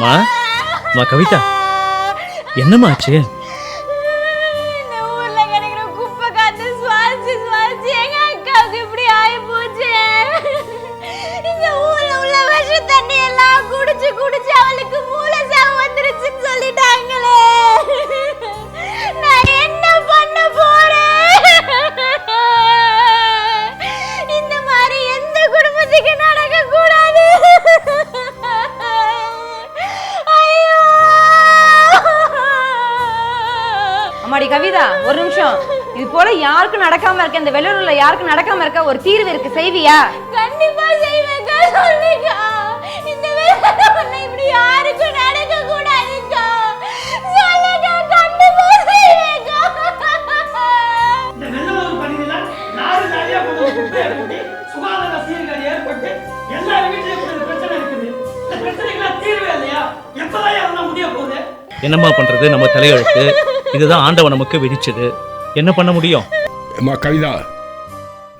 மா மா கவிதா. என்னமாச்சு அம்மாடி கவிதா ஒரு நிமிஷம். இது போல யாருக்கும் நடக்காம இருக்க இந்த வெள்ளூர்ல யாருக்கும் நடக்காம இருக்க ஒரு தீர்வு இருக்கு. செய்வியா? கண்டிப்பா செய்வேக்கா சொல்லுக்கா இந்த வேலை இப்படி யாருக்கும் நடக்க கூடாதுக்கா. சொல்லுக்கா கண்டிப்பா செய்வேக்கா இந்த வெள்ளலூர் பகுதியில் லாரி லாரியா கொண்டு வந்து குப்பையை கொட்டி சுகாதார சீர்கேடு ஏற்பட்டு எல்லார் வீட்லயும் இப்படி ஒரு பிரச்சனை இருக்குது. இந்த பிரச்சனைக்கெல்லாம் தீர்வே இல்லையா? எப்பதான் அதெல்லாம் முடிய போகுது? என்னம்மா பண்றது? நம்ம தலையெழுத்து. இதுதான் ஆண்டவன் நமக்கு விதிச்சது. என்ன பண்ண முடியும்? அம்மா கவிதா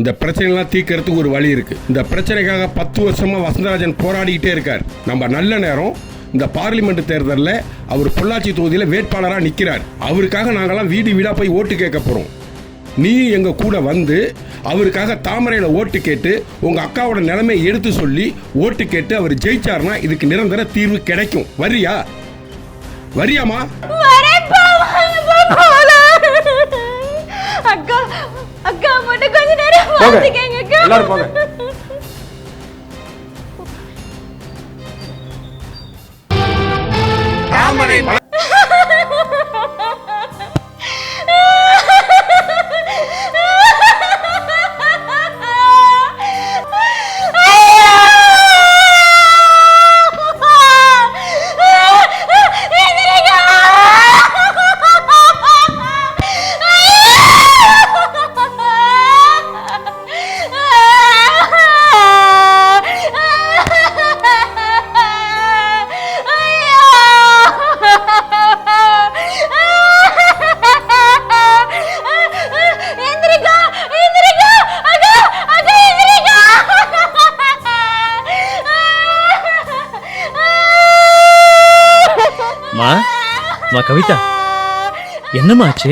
இந்த பிரச்சனைலாம் தீர்க்கறதுக்கு ஒரு வழி இருக்கு. இந்த பிரச்சனைக்காக பத்து வருஷமா வசந்தராஜன் போராடிக்கிட்டே இருக்கார். நம்ம நல்ல நேரம் இந்த பார்லிமெண்ட் தேர்தலில் அவர் பொள்ளாச்சி தொகுதியில் வேட்பாளராக நிற்கிறார் அவருக்காக நாங்கெல்லாம் வீடு வீடாக போய் ஓட்டு கேட்க போகிறோம் நீ எங்கள் கூட வந்து அவருக்காக தாமரையில் ஓட்டு கேட்டு உங்கள் அக்காவோட நிலைமையை எடுத்து சொல்லி ஓட்டு கேட்டு அவர் ஜெயிச்சார்னா இதுக்கு நிரந்தர தீர்வு கிடைக்கும். வரியா வரியாமா அக்கா அக்கா மட்டும் கொஞ்ச நேரம் பார்த்துக்கங்க அக்கா. எல்லாரும் போங்க. மா கவிதா. என்னம்மா ஆச்சு?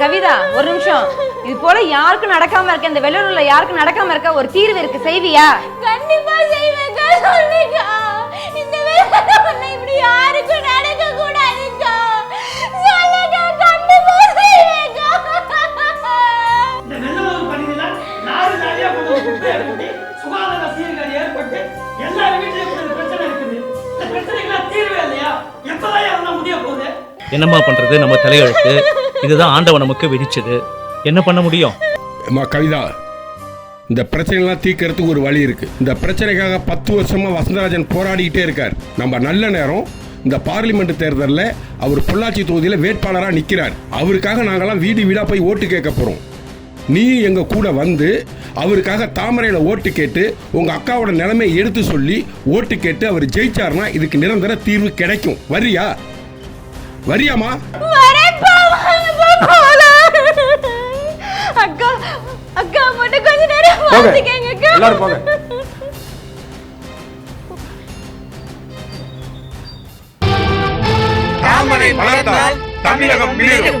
கவிதா ஒரு நிமிஷம். இது போல யாருக்கும் நடக்காம இருக்க இந்த வெள்ளூர்ல யாருக்கும் நடக்காம இருக்க ஒரு தீர்வு இருக்கு செய்வியா? கண்டிப்பா சொல்லுக்கா இந்த வேலை இப்படி யாருக்கும் நடக்க கூடாதுக்கா. சொல்லுக்கா கண்டிப்பா செய்வேக்கா இந்த வெள்ளலூர் பகுதியில் லாரி லாரியா கொண்டு வந்து குப்பையை கொட்டி சுகாதார சீர்கேடு ஏற்பட்டு எல்லார் வீட்லயும் இப்படி ஒரு பிரச்சனை இருக்குது. இந்த பிரச்சனைக்கெல்லாம் தீர்வே இல்லையா? எப்பதான் அதெல்லாம் முடிய போகுது? என்னம்மா பண்றது? நம்ம தலையெழுத்து. இதுதான் ஆண்டவன் நமக்கு விதிச்சது. என்ன பண்ண முடியும்? அம்மா கவிதா இந்த பிரச்சனைலாம் தீர்க்கறதுக்கு ஒரு வழி இருக்கு. இந்த பிரச்சனைக்காக பத்து வருஷமா வசந்தராஜன் போராடிக்கிட்டே இருக்கார். நம்ம நல்ல நேரம் இந்த பார்லிமெண்ட் தேர்தலில் அவர் பொள்ளாச்சி தொகுதியில் வேட்பாளராக நிற்கிறார் அவருக்காக நாங்கெல்லாம் வீடு வீடாக போய் ஓட்டு கேட்க போகிறோம் நீ எங்கள் கூட வந்து அவருக்காக தாமரையில் ஓட்டு கேட்டு உங்கள் அக்காவோட நிலைமையை எடுத்து சொல்லி ஓட்டு கேட்டு அவர் ஜெயிச்சார்னா இதுக்கு நிரந்தர தீர்வு கிடைக்கும். வரியா வரியாமா அக்கா அக்கா மட்டும் கொஞ்ச நேரம் பார்த்துக்கங்க அக்கா. எல்லாரும் போங்க. தாமரை மலர்ந்தால் தமிழகம் மிளிரும்.